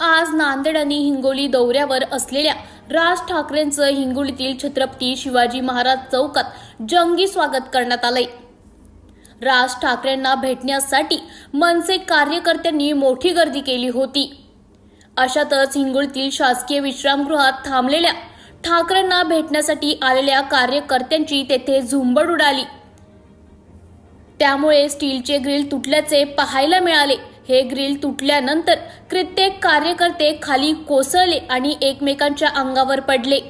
आज नांदेड आणि हिंगोली दौऱ्यावर असलेल्या राज ठाकरेंचं हिंगोलीतील छत्रपती शिवाजी महाराज चौकात जंगी स्वागत करण्यात आलंय. राज ठाकरेंना भेटण्यासाठी मनसे कार्यकर्त्यांनी मोठी गर्दी केली होती. अशातच हिंगोलीतील शासकीय विश्रामगृहात थांबलेल्या ठाकरेंना भेटण्यासाठी आलेल्या कार्यकर्त्यांची तेथे झुंबड उडाली. त्यामुळे स्टीलचे ग्रिल तुटल्याचे पाहायला मिळाले. हे ग्रिल तुटल्यानंतर कित्येक कार्यकर्ते खाली कोसळले आणि एकमेकांच्या अंगावर पडले.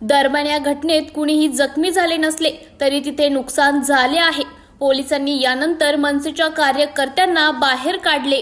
दरम्यान या घटनेत कुणीही जखमी झाले नसले तरी तिथे नुकसान झाले आहे. पोलिसांनी यानंतर मनसेच्या कार्यकर्त्यांना बाहेर काढले.